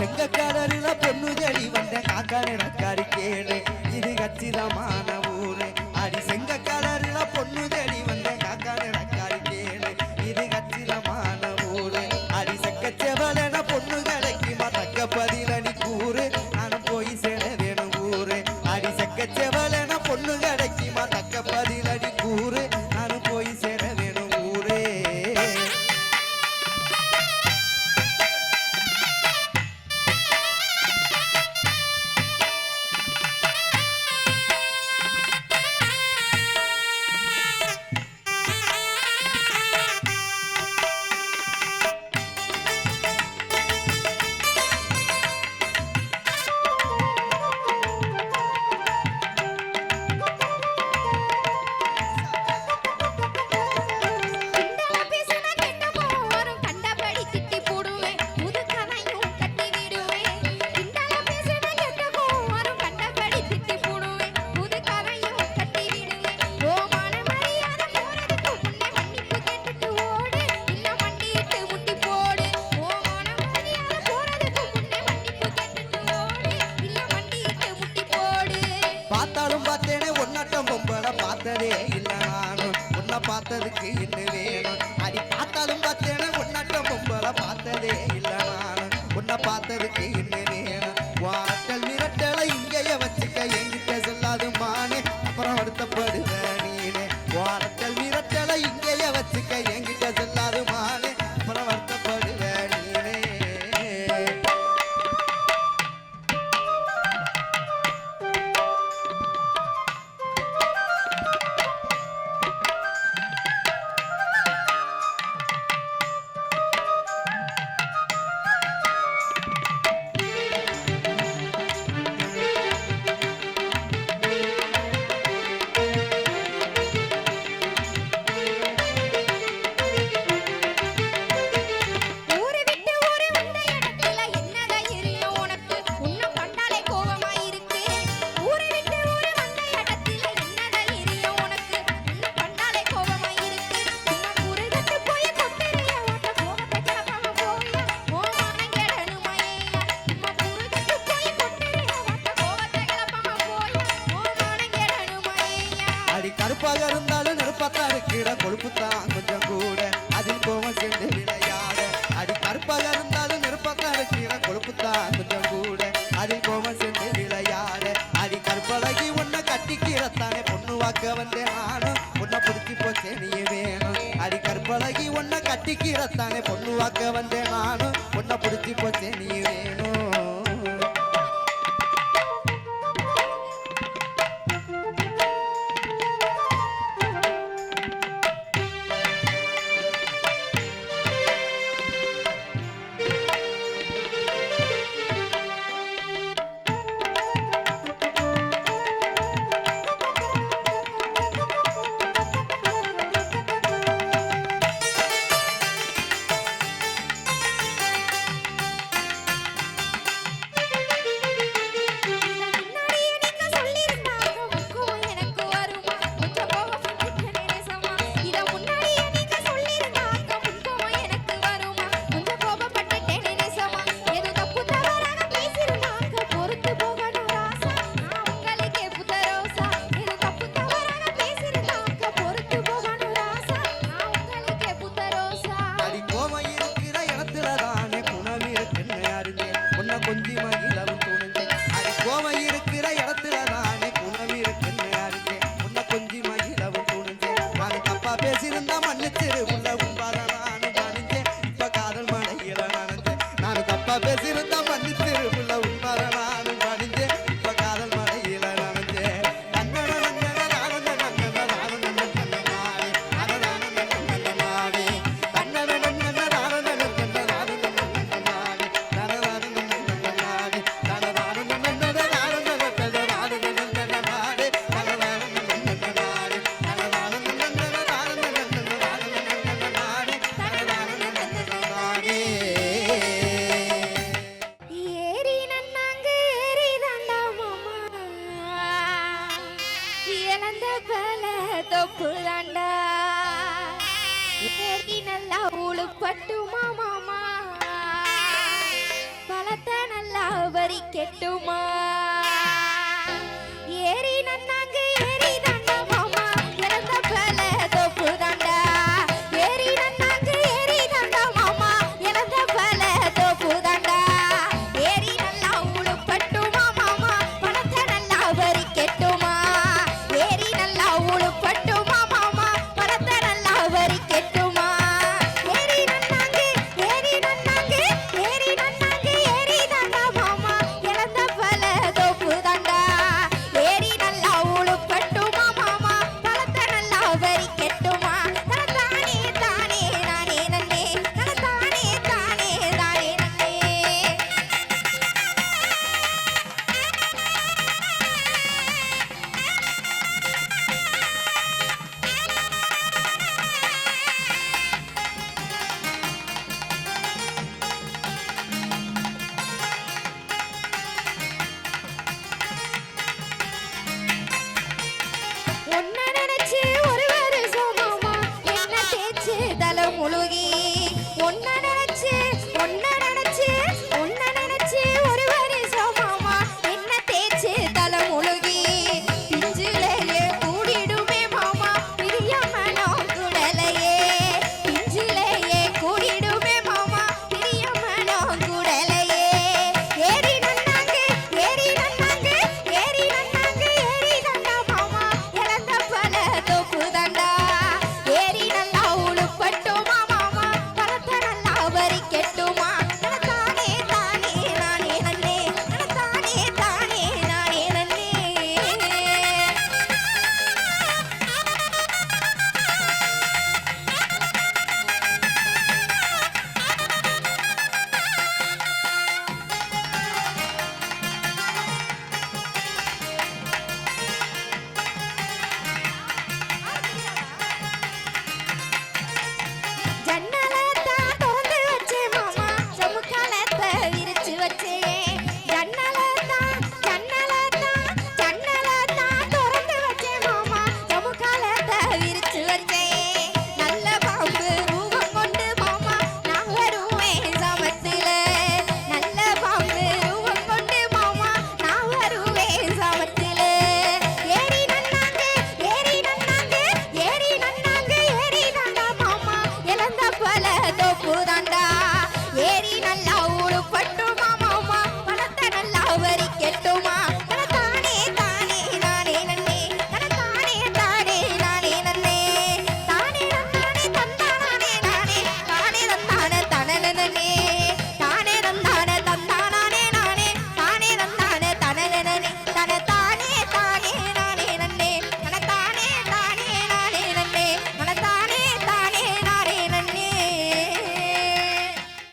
செங்க கடலில பொண்ணு செடி வந்த காக்கான கேளு. இது கச்சிதமான ஊரு. அடி செங்க பார்த்தேனே உன்னட்டம் பொம்பளை பார்த்ததே இல்லை நானும். உன்னை பார்த்ததுக்கு இன்னும் வேணும்? கட்டிக்கிறத்தானே பொண்ணு வாக்க வந்தேன் நானும். பொண்ணை பிடிச்சி போச்சே நீ வேணும். உழப்பு தாண்டா நல்லா உழுப்பட்டுமா மாமா பழத்தை நல்லா வரி கெட்டுமா.